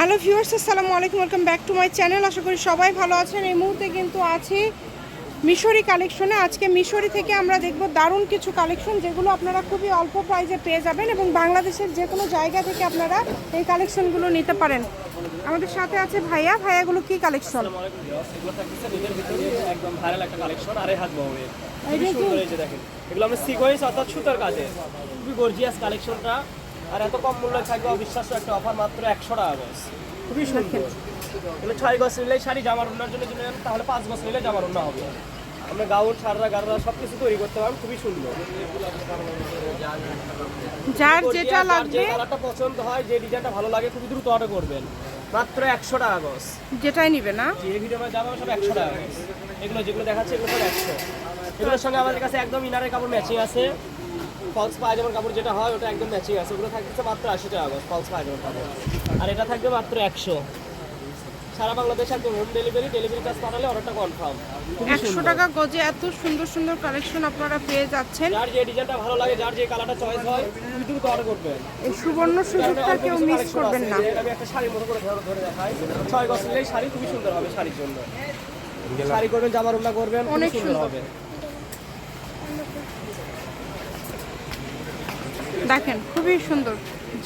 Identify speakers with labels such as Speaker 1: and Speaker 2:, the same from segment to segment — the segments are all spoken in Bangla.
Speaker 1: হ্যালো ভিউয়ার্স আসসালামু আলাইকুম welcome back to my channel. আশা করি সবাই ভালো আছেন। এই মুহূর্তে কিন্তু আছি মিশরি কালেকশনে। আজকে মিশরি থেকে আমরা দেখব দারুণ কিছু কালেকশন যেগুলো আপনারা খুবই অল্প প্রাইজে পেয়ে যাবেন এবং বাংলাদেশের যে কোনো জায়গা থেকে আপনারা এই কালেকশনগুলো নিতে পারেন। আমাদের সাথে আছে ভাইয়া। ভাইয়াগুলো কি কালেকশন?
Speaker 2: একদম ভাইরাল একটা কালেকশন হাত এগুলো আমরা সিকোয়েন্স অর্থাৎ সুতার কাজে। খুবই গর্জিয়াস কালেকশনটা। আর এত কম মূল্যে থাকবে অবিশ্বাস্য একটা অফার মাত্র একশো টাকা গজ খুবই সুন্দর। এগুলো ছয় গজ নিলে শাড়ি জামার উন্নার জন্য যদি নেন তাহলে পাঁচ গজ নিলে জামার উন্না হবে। আমরা গাউন সাররা গাররা সব কিছু তৈরি করতে পারবেন খুবই সুন্দর।
Speaker 1: যার যেটা
Speaker 2: যার যে
Speaker 1: লাগবে
Speaker 2: কালারটা পছন্দ হয় যে ডিজাইনটা ভালো লাগে খুবই দ্রুত অর্ডার করবেন। মাত্র একশো টাকা গজ
Speaker 1: যেটাই নিবে না।
Speaker 2: যে ভিডিও আমরা যাব সব একশো টাকা। এগুলো যেগুলো দেখাচ্ছে এগুলো সব একশো। এগুলোর সঙ্গে আমাদের কাছে একদম ইনারের কাপড় ম্যাচিং আছে। ফলস পায়জামার কাপড় যেটা হয় ওটা একদম ম্যাচিং আছে। ওগুলো থাকছে মাত্র আশি টাকা করে ফলস পায়জামার কাপড়। আর এটা থাকবে মাত্র একশো। সারা বাংলাদেশে একদম হোম ডেলিভারি ডেলিভারি চার্জ পাঠালে অর্ডারটা কনফার্ম
Speaker 1: একশো টাকা গজে এত সুন্দর সুন্দর কালেকশন আপনারা পেয়ে যাচ্ছেন।
Speaker 2: যার যে ডিজাইনটা ভালো লাগে যার যে কালারটা চয়েস হয় দ্রুত অর্ডার করবেন
Speaker 1: এই সুবর্ণ সুযোগটা কেউ মিস করবেন না।
Speaker 2: আমি একটা শাড়ির মতো করে ধরে ধরে দেখাই। ছয় গজ নিলেই শাড়ি খুবই সুন্দর হবে শাড়ির জন্য। শাড়ি করবেন জামার উন্না করবেন
Speaker 1: অনেক
Speaker 2: সুন্দর। হবে।
Speaker 1: দেখেন খুবই সুন্দর।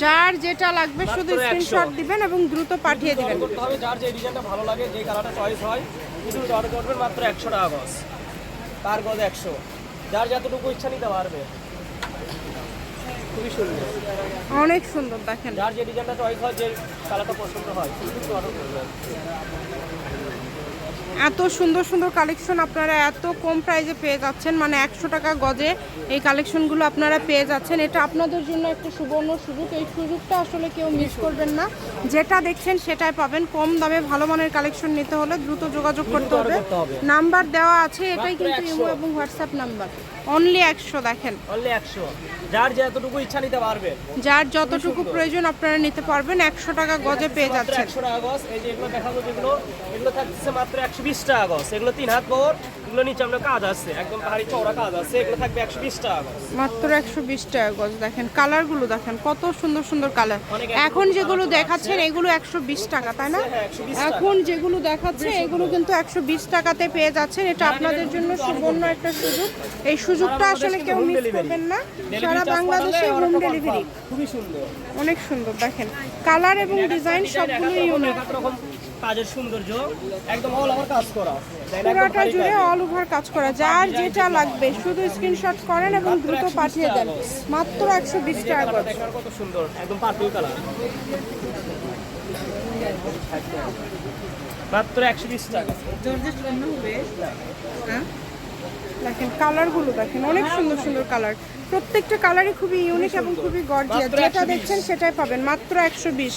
Speaker 1: যার যেটা লাগবে শুধু স্ক্রিনশট দিবেন এবং দ্রুত পাঠিয়ে দিবেন।
Speaker 2: করতে হবে যার যে ডিজাইনটা ভালো লাগে যে কালারটা চয়েস হয় কিন্তু অর্ডার করবেন মাত্র একশো টাকা গজ পার গজ একশো। যার যতটুকু ইচ্ছা নিতে পারবে। খুবই সুন্দর।
Speaker 1: অনেক সুন্দর দেখেন।
Speaker 2: যার যে ডিজাইনটা চয়েস হয় যে কালারটা পছন্দ হয় কিন্তু অর্ডার করবেন।
Speaker 1: এত সুন্দর সুন্দর কালেকশন আপনারা এত কম প্রাইজে পেয়ে যাচ্ছেন মানে একশো টাকা গজে এই কালেকশনগুলো আপনারা পেয়ে যাচ্ছেন। এটা আপনাদের জন্য একটা সুবর্ণ সুযোগ। এই সুযোগটা আসলে কেউ মিস করবেন না। যেটা দেখছেন সেটাই পাবেন। কম দামে ভালো মানের কালেকশন নিতে হলে দ্রুত যোগাযোগ করতে হবে। নাম্বার দেওয়া আছে এটাই কিন্তু ইমো এবং হোয়াটসঅ্যাপ নাম্বার অনলি একশো দেখেন।
Speaker 2: অনলি একশো। যার যতটুকু ইচ্ছা নিতে পারবে
Speaker 1: যার যতটুকু প্রয়োজন আপনারা নিতে পারবেন একশো টাকা গজে পেয়ে যাচ্ছেন।
Speaker 2: একশো টাকা গজ। এই যে এগুলো দেখাবো যেগুলো এগুলো থাকছে মাত্র একশো বিশ টাকা গজ। এগুলো তিন হাত এগুলো নিচে আমরা কাজ আছে। একদম ভারী চওড়া কাজ আছে। এগুলো থাকবে একশো বিশ টাকা গজ।
Speaker 1: মাত্র একশো বিশ টাকা গজ দেখেন। কালারগুলো দেখেন কত সুন্দর সুন্দর কালার। এখন যেগুলো দেখাচ্ছেন এগুলো একশো বিশ টাকা তাই না?
Speaker 2: হ্যাঁ, 120 টাকা।
Speaker 1: এখন যেগুলো দেখাচ্ছে এগুলো কিন্তু একশো বিশ টাকাতে পেয়ে যাচ্ছেন। এটা আপনাদের জন্য সুবর্ণ একটা সুযোগ। এই সুযোগটা আসলে কেউ মিস করবেন না। সারা বাংলাদেশে হোম ডেলিভারি
Speaker 2: খুবই সুন্দর।
Speaker 1: অনেক সুন্দর। দেখেন কালার এবং ডিজাইন সবগুলো ইউনিক
Speaker 2: কাজের সৌন্দর্য। একদম অল ওভার কাজ করা।
Speaker 1: পুরোটা জুড়ে অল ওভার কাজ করা। যার যেটা লাগবে শুধু স্ক্রিনশট করেন এবং দ্রুত পাঠিয়ে দেন। মাত্র একশো বিশ টাকা
Speaker 2: কত সুন্দর। একদম পার্পল কালার মাত্র একশো বিশ টাকা।
Speaker 1: দেখেন কালারগুলো দেখেন অনেক সুন্দর সুন্দর কালার। প্রত্যেকটা কালারই খুবই ইউনিক এবং খুবই গর্জিয়াস যেটা দেখছেন সেটাই পাবেন মাত্র একশো বিশ।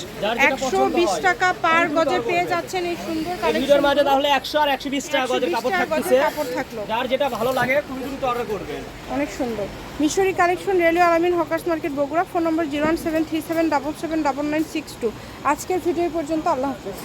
Speaker 1: একশো বিশ টাকা পার গজে পেয়ে যাচ্ছেন এই সুন্দর কালেকশন
Speaker 2: মাঝে তাহলে একশো আর একশো বিশ টাকা গজের কাপড় থাকতেছে।
Speaker 1: কাপড় থাকল।
Speaker 2: যার যেটা ভালো লাগে খুবই দ্রুত অর্ডার করবেন।
Speaker 1: অনেক সুন্দর। Mishri collection রেলিও Alamin hawkers market Bogura phone number zero one seven three seven double seven double nine six two. আজকের ভিডিও পর্যন্ত আল্লাহ হাফেজ।